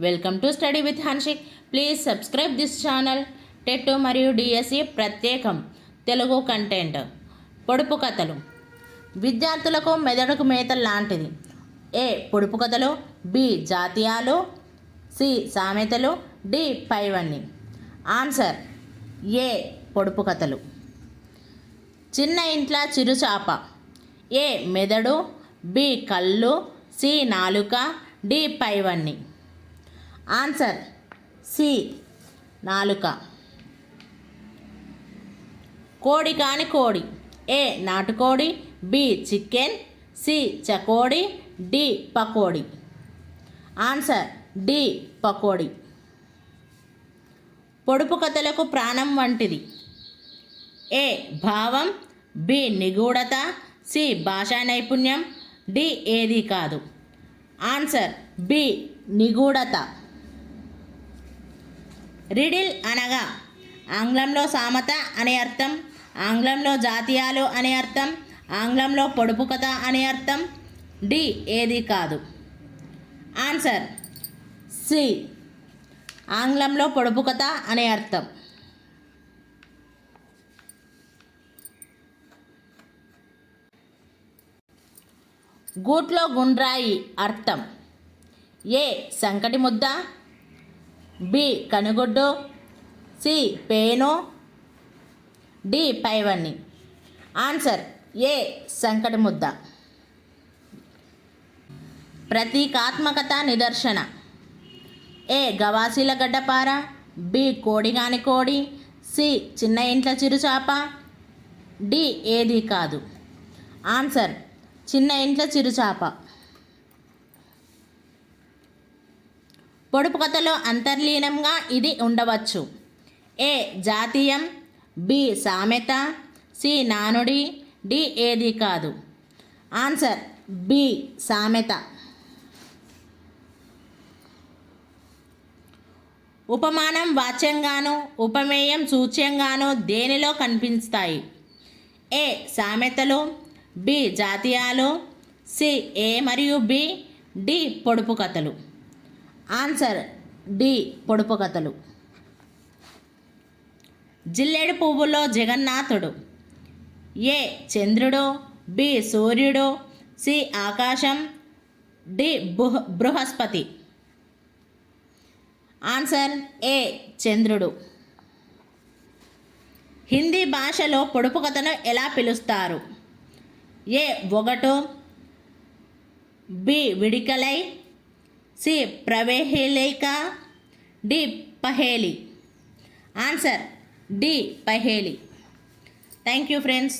Welcome to study with Hanshik please subscribe this channel TET మరియు DSC ప్రత్యేకం. Telugu content పొడుపు కథలు. విద్యార్థులకు మెదడుకు మేత లాంటిది. ఏ పొడుపు కథలు? బి జాతీయాలు. సి సామెతలు. డి పైవన్నీ. ఆన్సర్ ఏ పొడుపు కథలు. చిన్న ఇంట్ల చిరుచాప ఏ మెదడు? బి కళ్ళు. సి నాలుక. డి పైవన్నీ. ఆన్సర్ సి నాలుక. కోడి కాని కోడి. ఏ నాటుకోడి. B chicken. C చకోడి. D pakodi. Answer D pakodi. పొడుపు కథలకు ప్రాణం వంటిది. ఏ భావం. బి నిగూఢత. సి భాషా నైపుణ్యం. డి ఏది కాదు. Answer B నిగూఢత. రిడిల్ అనగా ఆంగ్లంలో సామత అనే అర్థం ఆంగ్లంలో జాతీయాలు అనే అర్థం ఆంగ్లంలో పొడుపు కథ అనే అర్థం డి ఏది కాదు. ఆన్సర్ సి ఆంగ్లంలో పొడుపు కథ అనే అర్థం. గూట్లో గుండ్రాయి అర్థం. ఏ సంకటి ముద్ద బి కనుగొడ్డు సి పేను డి పైవన్ని ఆన్సర్ ఏ సంకటముద్ద. ప్రతీకాత్మకత నిదర్శన. ఏ గవాసీల గడ్డపార బి కోడిగాని కోడి సి చిన్న ఇంట్ల చిరుచాప డి ఏది కాదు. ఆన్సర్ చిన్న ఇంట్ల చిరుచాప. పొడుపు కథలో అంతర్లీనంగా ఇది ఉండవచ్చు. ఏ జాతీయం బి సామెత సి నానుడి డి ఏది కాదు. ఆన్సర్ బి సామెత. ఉపమానం వాచ్యంగాను ఉపమేయం సూచ్యంగాను దేనిలో కనిపిస్తాయి? ఏ సామెతలు బి జాతీయాలు సి ఏ మరియు బి డి పొడుపు కథలు. ఆన్సర్ డి పొడుపు కథలు. జిల్లేడు పువ్వులో జగన్నాథుడు. ఏ చంద్రుడు బి సూర్యుడు సి ఆకాశం డి బృహ బృహస్పతి. ఆన్సర్ ఏ చంద్రుడు. హిందీ భాషలో పొడుపు కథను ఎలా పిలుస్తారు? ఏ ఒగటు బి విడికలై సి ప్రవేహేలిక డి పహేలి ఆన్సర్ డి పహేలి థ్యాంక్ యూ ఫ్రెండ్స్